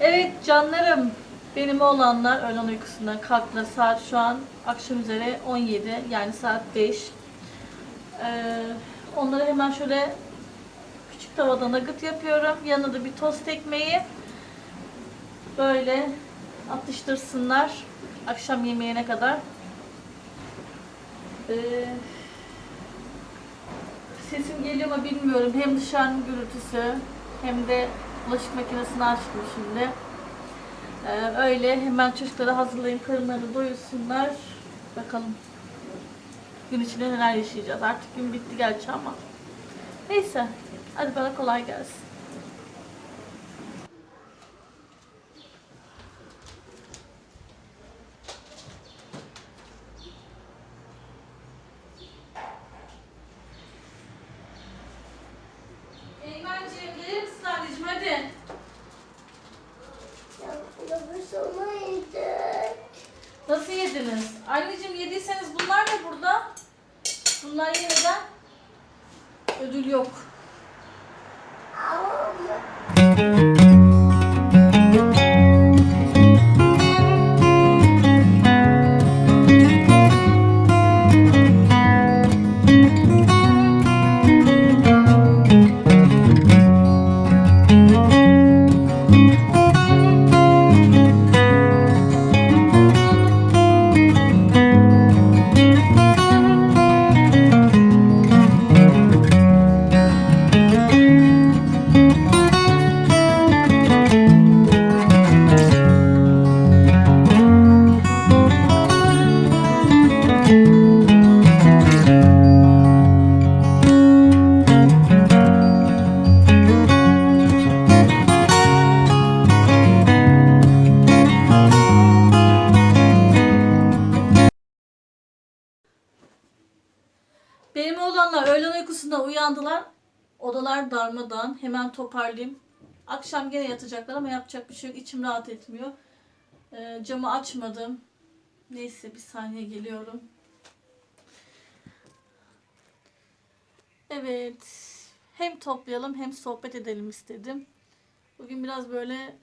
Evet canlarım. Benim oğlanlar öğlen uykusundan kalktılar. Saat şu an akşam üzere 17 yani saat 5. Ee, onları hemen şöyle tavada nugget yapıyorum. Yanına da bir tost ekmeği. Böyle atıştırsınlar akşam yemeğine kadar. Ee, sesim geliyor mu bilmiyorum. Hem dışarının gürültüsü hem de bulaşık makinesini açtım şimdi. Ee, öyle hemen çocukları hazırlayayım, karınlarını doyursunlar. Bakalım gün içinde neler yaşayacağız. Artık gün bitti gerçi ama. Neyse. Hadi bana kolay gelsin. Eymenciğim gelir misin anneciğim hadi. Nasıl yediniz? Anneciğim yediyseniz bunlar ne burada? Bunlar yeniden ödül yok. 아우 Darmadan. Hemen toparlayayım. Akşam gene yatacaklar ama yapacak bir şey yok. İçim rahat etmiyor. Ee, camı açmadım. Neyse bir saniye geliyorum. Evet. Hem toplayalım hem sohbet edelim istedim. Bugün biraz böyle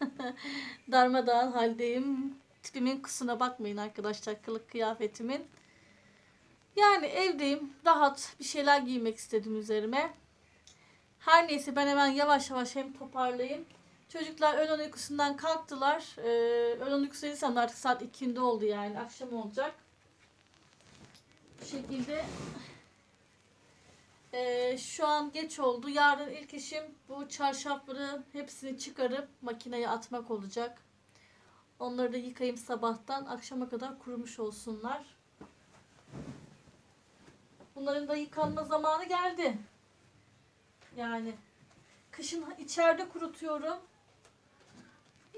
darmadağın haldeyim. Tipimin kusuna bakmayın arkadaşlar. Kılık kıyafetimin. Yani evdeyim. Rahat bir şeyler giymek istedim üzerime. Her neyse ben hemen yavaş yavaş hem toparlayayım. Çocuklar öğlen uykusundan kalktılar. Ee, öğlen uykusu de artık saat 2'inde oldu yani. Akşam olacak. Bu şekilde ee, şu an geç oldu. Yarın ilk işim bu çarşafları hepsini çıkarıp makineye atmak olacak. Onları da yıkayayım sabahtan. Akşama kadar kurumuş olsunlar. Bunların da yıkanma zamanı geldi. Yani kışın içeride kurutuyorum.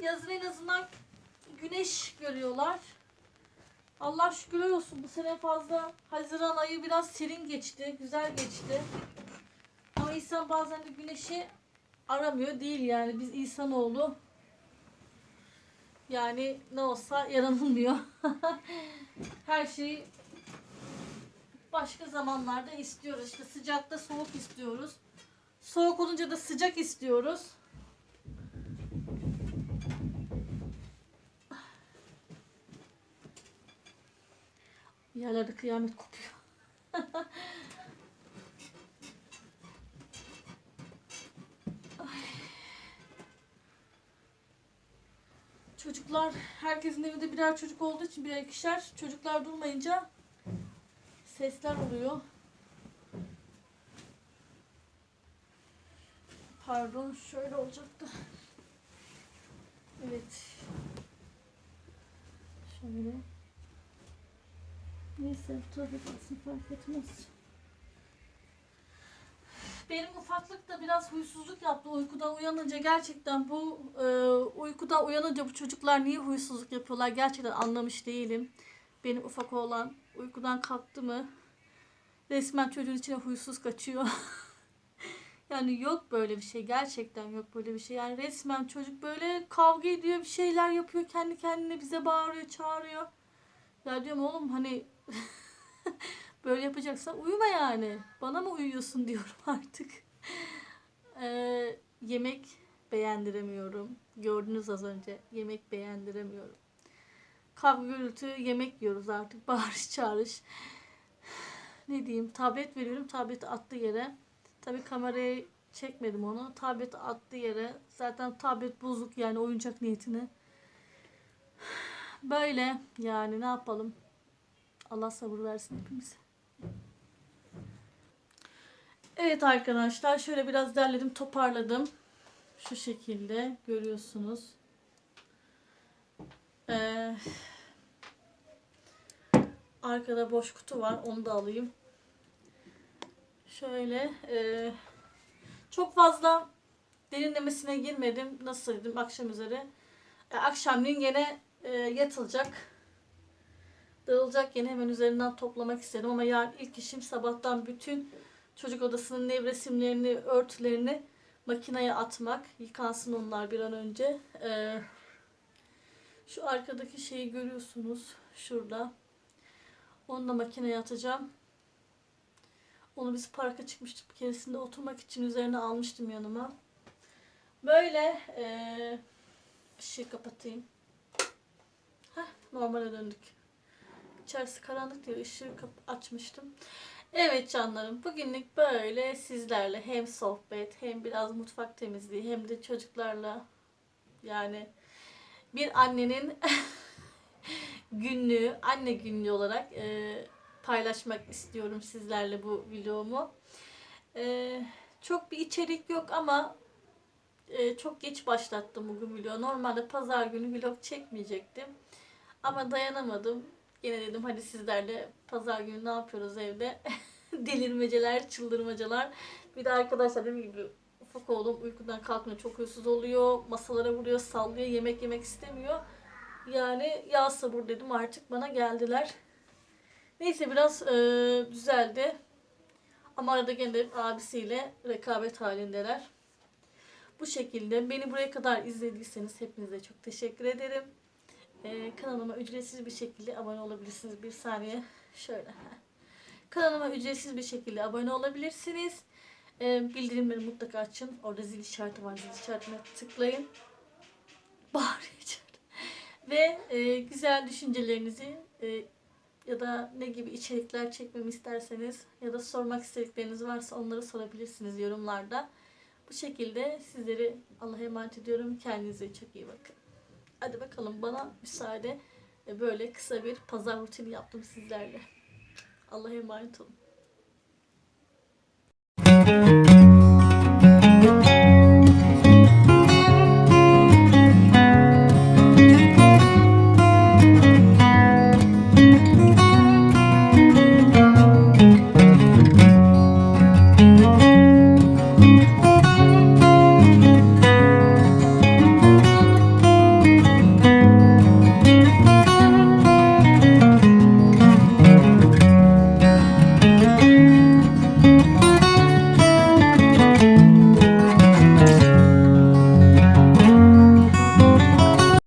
Yazın en azından güneş görüyorlar. Allah şükürler olsun bu sene fazla Haziran ayı biraz serin geçti, güzel geçti. Ama insan bazen de güneşi aramıyor değil yani biz insanoğlu yani ne olsa yaranılmıyor. Her şeyi başka zamanlarda istiyoruz. İşte sıcakta soğuk istiyoruz. Soğuk olunca da sıcak istiyoruz. Yerlerde kıyamet kopuyor. Çocuklar, herkesin evinde birer çocuk olduğu için birer ikişer çocuklar durmayınca sesler oluyor. Pardon, şöyle olacaktı. Evet. Şöyle. Neyse, trafik olsun fark etmez. Benim ufaklık da biraz huysuzluk yaptı uykuda uyanınca. Gerçekten bu e, uykuda uyanınca bu çocuklar niye huysuzluk yapıyorlar gerçekten anlamış değilim. Benim ufak oğlan uykudan kalktı mı resmen çocuğun içine huysuz kaçıyor. Yani yok böyle bir şey. Gerçekten yok böyle bir şey. Yani resmen çocuk böyle kavga ediyor, bir şeyler yapıyor. Kendi kendine bize bağırıyor, çağırıyor. Ya diyorum oğlum hani böyle yapacaksan uyuma yani. Bana mı uyuyorsun diyorum artık. Ee, yemek beğendiremiyorum. Gördünüz az önce. Yemek beğendiremiyorum. Kavga gürültü yemek yiyoruz artık. Bağırış çağırış. Ne diyeyim? Tablet veriyorum. Tableti attı yere. Tabii kamerayı çekmedim onu. Tablet attı yere. Zaten tablet bozuk yani oyuncak niyetine. Böyle yani ne yapalım? Allah sabır versin hepimize. Evet arkadaşlar şöyle biraz derledim toparladım. Şu şekilde görüyorsunuz. Ee, arkada boş kutu var onu da alayım. Şöyle e, çok fazla derinlemesine girmedim. Nasıl dedim akşam üzere. E, akşamleyin gene e, yatılacak. Dağılacak yine hemen üzerinden toplamak istedim ama yarın ilk işim sabahtan bütün çocuk odasının nevresimlerini, örtülerini makineye atmak. Yıkansın onlar bir an önce. Ee, şu arkadaki şeyi görüyorsunuz. Şurada. Onu da makineye atacağım. Onu biz parka çıkmıştık bir keresinde oturmak için üzerine almıştım yanıma. Böyle ee, ışığı kapatayım. Heh, normale döndük. İçerisi karanlık diye ışığı açmıştım. Evet canlarım bugünlük böyle sizlerle hem sohbet hem biraz mutfak temizliği hem de çocuklarla yani bir annenin günlüğü anne günlüğü olarak e, paylaşmak istiyorum sizlerle bu videomu. E, çok bir içerik yok ama e, çok geç başlattım bugün video. Normalde pazar günü vlog çekmeyecektim. Ama dayanamadım. Yine dedim hadi sizlerle pazar günü ne yapıyoruz evde? Delirmeceler, çıldırmacalar. Bir de arkadaşlar dediğim gibi ufak oğlum uykudan kalkmıyor. Çok huysuz oluyor. Masalara vuruyor, sallıyor. Yemek yemek istemiyor. Yani ya sabır dedim artık bana geldiler. Neyse biraz e, düzeldi. Ama arada gene abisiyle rekabet halindeler. Bu şekilde beni buraya kadar izlediyseniz hepinize çok teşekkür ederim. Ee, kanalıma ücretsiz bir şekilde abone olabilirsiniz. Bir saniye şöyle. Kanalıma ücretsiz bir şekilde abone olabilirsiniz. Ee, bildirimleri mutlaka açın. Orada zil işareti var. Zil işaretine tıklayın. İçeride. Ve e, güzel düşüncelerinizi e, ya da ne gibi içerikler çekmemi isterseniz ya da sormak istedikleriniz varsa onları sorabilirsiniz yorumlarda. Bu şekilde sizleri Allah'a emanet ediyorum. Kendinize çok iyi bakın. Hadi bakalım bana müsaade. Böyle kısa bir pazar rutini yaptım sizlerle. Allah'a emanet olun.